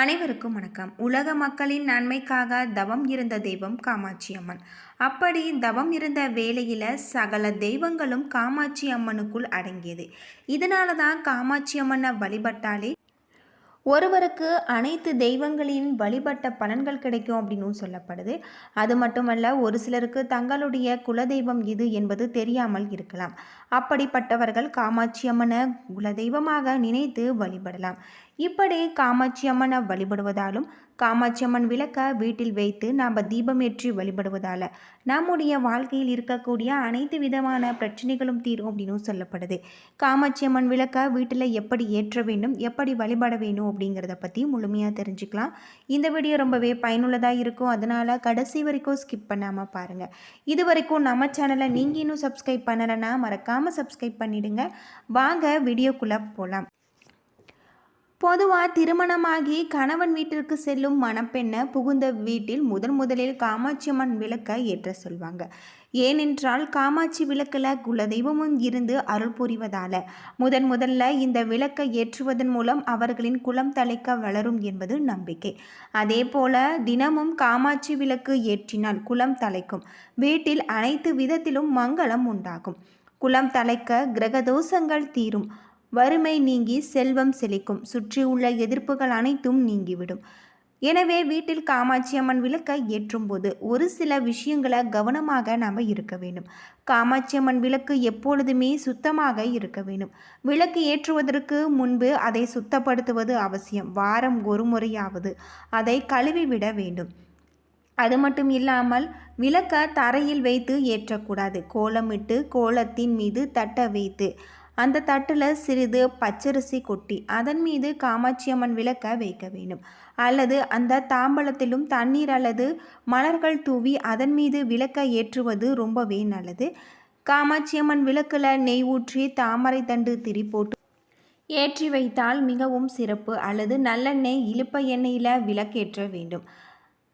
அனைவருக்கும் வணக்கம். உலக மக்களின் நன்மைக்காக தவம் இருந்த தெய்வம் காமாட்சி அம்மன் அப்படி தவம் இருந்த வேளையில் சகல தெய்வங்களும் காமாட்சி அம்மனுக்குள் அடங்கியது. இதனால தான் காமாட்சி அம்மனை வழிபட்டாலே ஒருவருக்கு அனைத்து தெய்வங்களின் வழிபட்ட பலன்கள் கிடைக்கும் அப்படின்னு சொல்லப்படுது. அது மட்டுமல்ல ஒரு சிலருக்கு தங்களுடைய குலதெய்வம் இது என்பது தெரியாமல் இருக்கலாம். அப்படிப்பட்டவர்கள் காமாட்சி அம்மனை குலதெய்வமாக நினைத்து வழிபடலாம். இப்படி காமாட்சி அம்மனை வழிபடுவதாலும் காமாட்சி அம்மன் விளக்க வீட்டில் வைத்து நாம் தீபம் ஏற்றி வழிபடுவதால் நம்முடைய வாழ்க்கையில் இருக்கக்கூடிய அனைத்து விதமான பிரச்சனைகளும் தீரும் அப்படின்னு சொல்லப்படுது. காமாட்சி அம்மன் விளக்க வீட்டில் எப்படி ஏற்ற வேண்டும் எப்படி வழிபட வேணும் அப்படிங்கிறத பற்றி முழுமையாக தெரிஞ்சுக்கலாம். இந்த வீடியோ ரொம்பவே பயனுள்ளதாக இருக்கும். அதனால் கடைசி வரைக்கும் ஸ்கிப் பண்ணாமல் பாருங்கள் இது வரைக்கும் நம்ம சேனலை நீங்கள் இன்னும் சப்ஸ்கிரைப் பண்ணலைன்னா மறக்காமல் சப்ஸ்கிரைப் பண்ணிடுங்க. வாங்க வீடியோக்குள்ளே போகலாம் பொதுவாக திருமணமாகி கணவன் வீட்டிற்கு செல்லும் மணப்பெண்ணை புகுந்த வீட்டில் முதன் முதலில் காமாட்சி அம்மன் விளக்கை ஏற்ற சொல்வாங்க. ஏனென்றால் காமாட்சி விளக்கில் குலதெய்வமும் இருந்து அருள் புரிவதால முதன் முதல்ல இந்த விளக்கை ஏற்றுவதன் மூலம் அவர்களின் குலம் தலைக்க வளரும் என்பது நம்பிக்கை. அதே போல தினமும் காமாட்சி விளக்கு ஏற்றினால் குலம் தலைக்கும். வீட்டில் அனைத்து விதத்திலும் மங்களம் உண்டாகும். குலம் தலைக்க கிரக தோஷங்கள் தீரும். வறுமை நீங்கி செல்வம் செழிக்கும். சுற்றியுள்ள எதிர்ப்புகள் அனைத்தும் நீங்கிவிடும். எனவே வீட்டில் காமாட்சி அம்மன் விளக்கை ஏற்றும் போது ஒரு சில விஷயங்களை கவனமாக நாம் இருக்க வேண்டும். காமாட்சி அம்மன் விளக்கு எப்பொழுதுமே சுத்தமாக இருக்க வேண்டும். விளக்கு ஏற்றுவதற்கு முன்பு அதை சுத்தப்படுத்துவது அவசியம். வாரம் ஒரு முறையாவது அதை கழுவி விட வேண்டும். அது மட்டும் இல்லாமல் விளக்க தரையில் வைத்து ஏற்றக்கூடாது. கோலமிட்டு கோலத்தின் மீது தட்ட வைத்து அந்த தட்டில் சிறிது பச்சரிசி கொட்டி அதன் மீது காமாட்சி அம்மன் விளக்க வைக்க வேண்டும். அல்லது அந்த தாம்பலத்திலும் தண்ணீர் அல்லது மலர்கள் தூவி அதன் மீது விளக்க ஏற்றுவது ரொம்பவே நல்லது. காமாட்சி அம்மன் விளக்கில் நெய் ஊற்றி தாமரை தண்டு திரி போட்டு ஏற்றி வைத்தால் மிகவும் சிறப்பு. அல்லது நல்லெண்ணெய் இழுப்ப எண்ணெயில் விளக்கேற்ற வேண்டும்.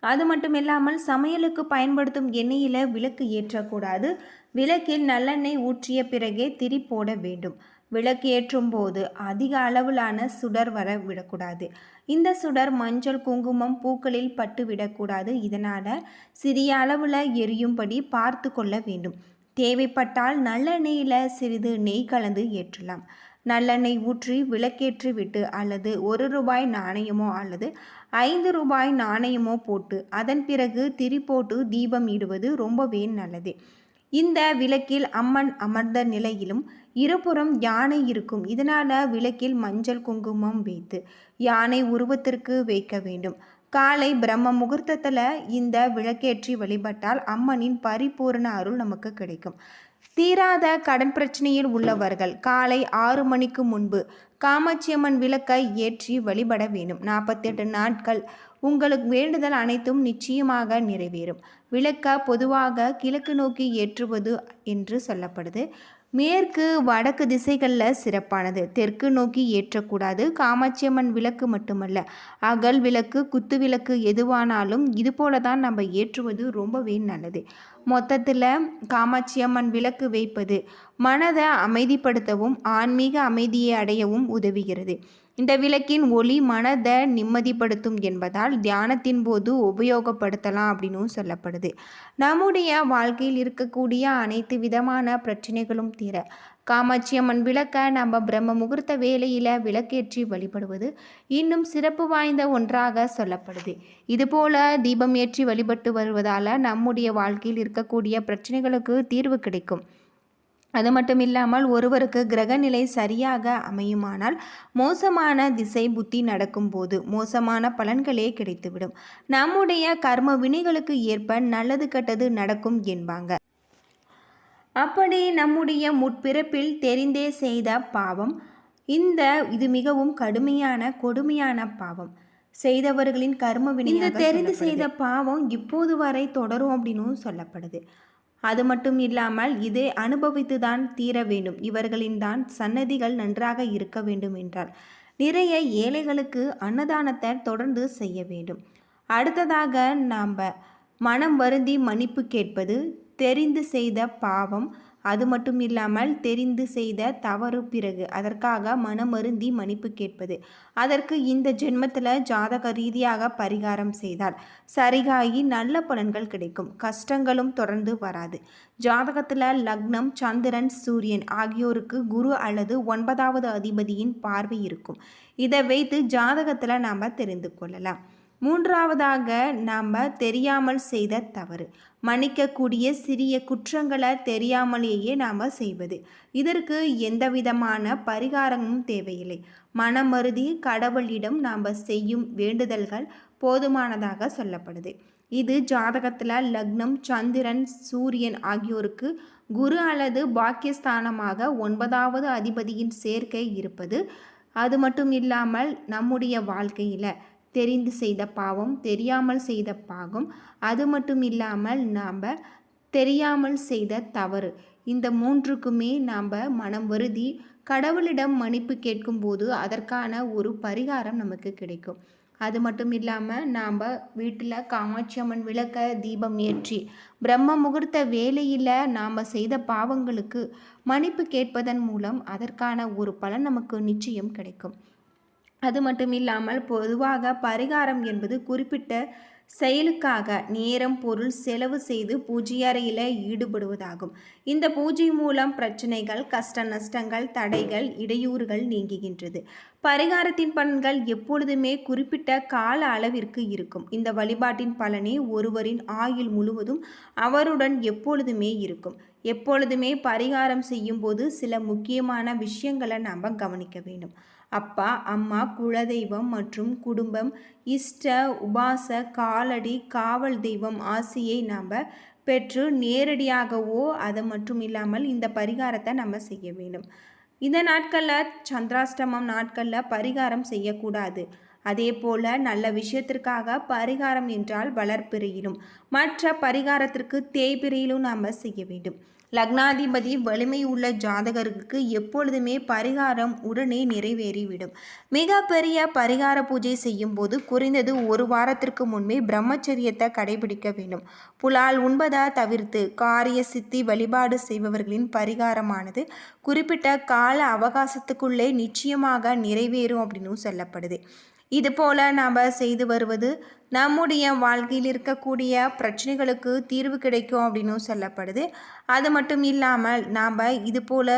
அது மட்டும் இல்லாமல் சமையலுக்கு பயன்படுத்தும் எண்ணெயில் விளக்கு ஏற்றக்கூடாது. விளக்கில் நல்லெண்ணெய் ஊற்றிய பிறகே திரி போட வேண்டும். விளக்கு ஏற்றும் போது அதிக அளவிலான சுடர் வர விடக்கூடாது. இந்த சுடர் மஞ்சள் குங்குமம் பூக்களில் பட்டு விடக்கூடாது. இதனால் சிறிய அளவில் எரியும்படி பார்த்து கொள்ள வேண்டும். தேவைப்பட்டால் நல்லெண்ணெயில் சிறிது நெய் கலந்து ஏற்றலாம். நல்லெண்ணெய் ஊற்றி விளக்கேற்றி விட்டு அல்லது ஒரு ரூபாய் நாணயமோ அல்லது ஐந்து ரூபாய் நாணயமோ போட்டு அதன் பிறகு திரி போட்டு தீபம் இடுவது ரொம்பவே நல்லது. இந்த விளக்கில் அம்மன் அமர்ந்த நிலையிலும் இருபுறம் யானை இருக்கும். இதனால் விளக்கில் மஞ்சள் குங்குமம் வைத்து யானை உருவத்திற்கு வைக்க வேண்டும். காலை பிரம்ம முகூர்த்தத்தில் இந்த விளக்கேற்றி வழிபட்டால் அம்மனின் பரிபூரண அருள் நமக்கு கிடைக்கும். தீராத கடன் பிரச்சனையில் உள்ளவர்கள் காலை ஆறு மணிக்கு முன்பு காமாட்சியம்மன் விளக்கை ஏற்றி வழிபட வேண்டும். நாற்பத்தெட்டு நாட்கள் உங்களுக்கு வேண்டுதல் அனைத்தும் நிச்சயமாக நிறைவேறும். விளக்க பொதுவாக கிழக்கு நோக்கி ஏற்றுவது என்று சொல்லப்படுது. மேற்கு வடக்கு திசைகளில் சிறப்பானது. தெற்கு நோக்கி ஏற்றக்கூடாது. காமாட்சியம்மன் விளக்கு மட்டுமல்ல. அகல் விளக்கு குத்து விளக்கு எதுவானாலும் இது போல தான் நம்ம ஏற்றுவது ரொம்பவே நல்லது. மொத்தத்தில் காமாட்சியம்மன் விளக்கு வைப்பது மனதை அமைதிப்படுத்தவும் ஆன்மீக அமைதியை அடையவும் உதவுகிறது. இந்த விளக்கின் ஒளி மனதை நிம்மதிப்படுத்தும் என்பதால் தியானத்தின் போது உபயோகப்படுத்தலாம் அப்படின்னு சொல்லப்படுது. நம்முடைய வாழ்க்கையில் இருக்கக்கூடிய அனைத்து விதமான பிரச்சனைகளும் தீர காமாட்சி அம்மன் விளக்க நம்ம பிரம்ம முகூர்த்த வேலையில் விளக்கேற்றி வழிபடுவது இன்னும் சிறப்பு வாய்ந்த ஒன்றாக சொல்லப்படுது. இதுபோல தீபம் ஏற்றி வழிபட்டு வருவதால் நம்முடைய வாழ்க்கையில் இருக்கக்கூடிய பிரச்சனைகளுக்கு தீர்வு கிடைக்கும். அது மட்டும் இல்லாமல் ஒருவருக்கு கிரகநிலை சரியாக அமையுமானால் மோசமான திசை புத்தி நடக்கும்போது மோசமான பலன்களே கிடைத்துவிடும். நம்முடைய கர்ம வினைகளுக்கு ஏற்ப நல்லது கெட்டது நடக்கும் என்பாங்க. அப்படி நம்முடைய முற்பிறப்பில் தெரிந்தே செய்த பாவம் இந்த இது மிகவும் கடுமையான கொடுமையான பாவம். செய்தவர்களின் கர்ம வினை இந்த தெரிந்து செய்த பாவம் இப்போது வரை தொடரும் அப்படின்னு சொல்லப்படுது. அது மட்டும் இல்லாமல் இதை அனுபவித்துதான் தீர வேண்டும். இவர்களின் தான் சன்னதிகள் நன்றாக இருக்க வேண்டும் என்றார். நிறைய ஏழைகளுக்கு அன்னதானத்தை தொடர்ந்து செய்ய வேண்டும். அடுத்ததாக நாம் மனம் வருந்தி மன்னிப்பு கேட்பது தெரிந்து செய்த பாவம் அது மட்டும் இல்லாமல் தெரிந்து செய்த தவறு பிறகு அதற்காக மனமருந்தி மன்னிப்பு கேட்பது. அதற்கு இந்த ஜென்மத்தில் ஜாதக ரீதியாக பரிகாரம் செய்தால் சரிகாகி நல்ல பலன்கள் கிடைக்கும். கஷ்டங்களும் தொடர்ந்து வராது. ஜாதகத்தில் லக்னம் சந்திரன் சூரியன் ஆகியோருக்கு குரு அல்லது ஒன்பதாவது அதிபதியின் பார்வை இருக்கும். இதை வைத்து ஜாதகத்தில் நாம் தெரிந்து கொள்ளலாம். மூன்றாவதாக நாம் தெரியாமல் செய்த தவறு. மன்னிக்கக்கூடிய சிறிய குற்றங்களை தெரியாமலேயே நாம் செய்வது. இதற்கு எந்த விதமான பரிகாரமும் தேவையில்லை. மனமருதி கடவுளிடம் நாம் செய்யும் வேண்டுதல்கள் போதுமானதாக சொல்லப்படுது. இது ஜாதகத்தில் லக்னம் சந்திரன் சூரியன் ஆகியோருக்கு குரு அல்லது பாக்கியஸ்தானமாக ஒன்பதாவது அதிபதியின் சேர்க்கை இருப்பது. அது மட்டும் இல்லாமல் நம்முடைய வாழ்க்கையில் தெரிந்து செய்த பாவம் தெரியாமல் செய்த பாகம் அது மட்டும் இல்லாமல் நாம் தெரியாமல் செய்த தவறு. இந்த மூன்றுக்குமே நாம் மனம் வருதி கடவுளிடம் மன்னிப்பு கேட்கும்போது அதற்கான ஒரு பரிகாரம் நமக்கு கிடைக்கும். அது மட்டும் இல்லாமல் நாம் வீட்டில் காமாட்சி அம்மன் விளக்க தீபம் ஏற்றி பிரம்ம முகூர்த்த வேலையில் நாம் செய்த பாவங்களுக்கு மன்னிப்பு கேட்பதன் மூலம் அதற்கான ஒரு பலன் நமக்கு நிச்சயம் கிடைக்கும். அது மட்டும் இல்லாமல் பொதுவாக பரிகாரம் என்பது குறிப்பிட்ட செயலுக்காக நேரம் பொருள் செலவு செய்து பூஜை அறையில் ஈடுபடுவதாகும். இந்த பூஜை மூலம் பிரச்சனைகள் கஷ்ட நஷ்டங்கள் தடைகள் இடையூறுகள் நீங்குகின்றது. பரிகாரத்தின் பலன்கள் எப்பொழுதுமே குறிப்பிட்ட கால அளவிற்கு இருக்கும். இந்த வழிபாட்டின் பலனே ஒருவரின் ஆயுள் முழுவதும் அவருடன் எப்பொழுதுமே இருக்கும். எப்பொழுதுமே பரிகாரம் செய்யும்போது சில முக்கியமான விஷயங்களை நாம் கவனிக்க வேண்டும். அப்பா அம்மா குலதெய்வம் மற்றும் குடும்பம். இஷ்ட உபாச காலடி காவல் தெய்வம் ஆசையை நாம் பெற்று நேரடியாகவோ அது மட்டும் இல்லாமல் இந்த பரிகாரத்தை நம்ம செய்ய வேண்டும். இந்த நாட்களில் சந்திராஷ்டமம் நாட்களில் பரிகாரம் செய்யக்கூடாது. அதே போல் நல்ல விஷயத்திற்காக பரிகாரம் என்றால் வளர்ப்பிறையிலும் மற்ற பரிகாரத்திற்கு தேய்பிறையிலும் நாம் செய்ய வேண்டும். லக்னாதிபதி வலிமை உள்ள ஜாதகருக்கு எப்பொழுதுமே பரிகாரம் உடனே நிறைவேறிவிடும். மிக பெரிய பரிகார பூஜை செய்யும் போது குறைந்தது ஒரு வாரத்திற்கு முன்பே பிரம்மச்சரியத்தை கடைபிடிக்க வேண்டும். புலால் உண்பதா தவிர்த்து காரிய சித்தி வழிபாடு செய்பவர்களின் பரிகாரமானது குறிப்பிட்ட கால அவகாசத்துக்குள்ளே நிச்சயமாக நிறைவேறும் அப்படின்னு சொல்லப்படுது. இது போல் நாம் செய்து வருவது நம்முடைய வாழ்க்கையில் இருக்கக்கூடிய பிரச்சனைகளுக்கு தீர்வு கிடைக்கும் அப்படின்னு சொல்லப்படுது. அது மட்டும் இல்லாமல் நாம் இது போல்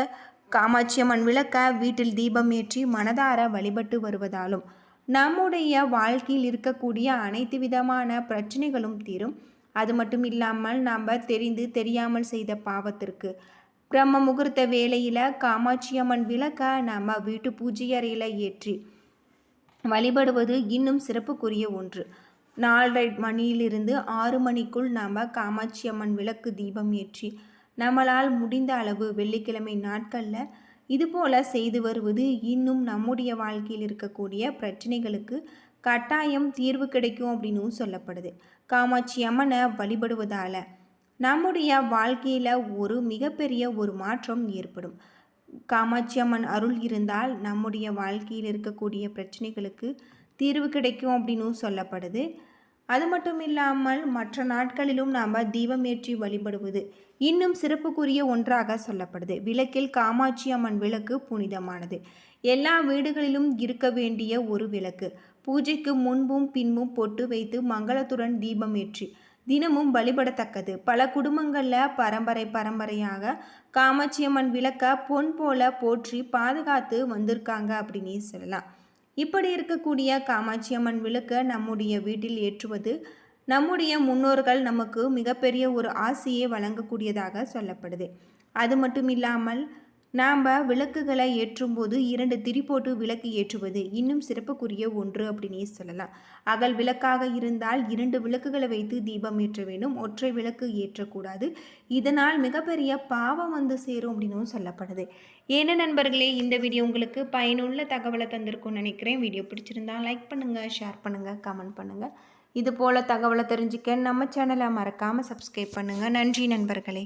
காமாட்சியம்மன் விளக்க வீட்டில் தீபம் ஏற்றி மனதார வழிபட்டு வருவதாலும் நம்முடைய வாழ்க்கையில் இருக்கக்கூடிய அனைத்து விதமான பிரச்சனைகளும் தீரும். அது மட்டும் இல்லாமல் நாம் தெரிந்து தெரியாமல் செய்த பாவத்திற்கு பிரம்ம முகூர்த்த வேளையில் காமாட்சியம்மன் விளக்க நம்ம வீட்டு பூஜை அறையில் ஏற்றி வழிபடுவது இன்னும் சிறப்புக்குரிய ஒன்று. நாலரை மணியிலிருந்து ஆறு மணிக்குள் நாம் காமாட்சி அம்மன் விளக்கு தீபம் ஏற்றி நம்மளால் முடிந்த அளவு வெள்ளிக்கிழமை நாட்களில் இதுபோல் செய்து வருவது இன்னும் நம்முடைய வாழ்க்கையில் இருக்கக்கூடிய பிரச்சனைகளுக்கு கட்டாயம் தீர்வு கிடைக்கும் அப்படின்னும் சொல்லப்படுது. காமாட்சி அம்மனை வழிபடுவதால் நம்முடைய வாழ்க்கையில் ஒரு மிகப்பெரிய ஒரு மாற்றம் ஏற்படும். காமாட்சி அம்மன் அருள் இருந்தால் நம்முடைய வாழ்க்கையில் இருக்கக்கூடிய பிரச்சனைகளுக்கு தீர்வு கிடைக்கும் அப்படின்னு சொல்லப்படுது. அது மட்டும் இல்லாமல் மற்ற நாட்களிலும் நாம் தீபம் ஏற்றி வழிபடுவது இன்னும் சிறப்புக்குரிய ஒன்றாக சொல்லப்படுது. விளக்கில் காமாட்சி அம்மன் விளக்கு புனிதமானது. எல்லா வீடுகளிலும் இருக்க வேண்டிய ஒரு விளக்கு. பூஜைக்கு முன்பும் பின்பும் பொட்டு வைத்து மங்களத்துடன் தீபம் ஏற்றி தினமும் வழிபடத்தக்கது. பல குடும்பங்களில் பரம்பரை பரம்பரையாக காமாட்சியம்மன் விளக்க பொன் போல போற்றி பாதுகாத்து வந்திருக்காங்க அப்படின்னு சொல்லலாம். இப்படி இருக்கக்கூடிய காமாட்சியம்மன் விளக்க நம்முடைய வீட்டில் ஏற்றுவது நம்முடைய முன்னோர்கள் நமக்கு மிகப்பெரிய ஒரு ஆசையை வழங்கக்கூடியதாக சொல்லப்படுது. அது மட்டும் இல்லாமல் நாம் விளக்குகளை ஏற்றும்போது இரண்டு திரி போட்டு விளக்கு ஏற்றுவது இன்னும் சிறப்புக்குரிய ஒன்று அப்படின்னே சொல்லலாம். அகல் விளக்காக இருந்தால் இரண்டு விளக்குகளை வைத்து தீபம் ஏற்ற வேண்டும். ஒற்றை விளக்கு ஏற்றக்கூடாது. இதனால் மிகப்பெரிய பாவம் வந்து சேரும் அப்படின்னும் சொல்லப்படுது. ஏன்னா நண்பர்களே இந்த வீடியோ உங்களுக்கு பயனுள்ள தகவலை தந்திருக்கும்னு நினைக்கிறேன். வீடியோ பிடிச்சிருந்தால் லைக் பண்ணுங்கள் ஷேர் பண்ணுங்கள் கமெண்ட் பண்ணுங்கள் இது போல் தகவலை தெரிஞ்சுக்க நம்ம சேனலை மறக்காமல் சப்ஸ்கிரைப் பண்ணுங்கள் நன்றி நண்பர்களே.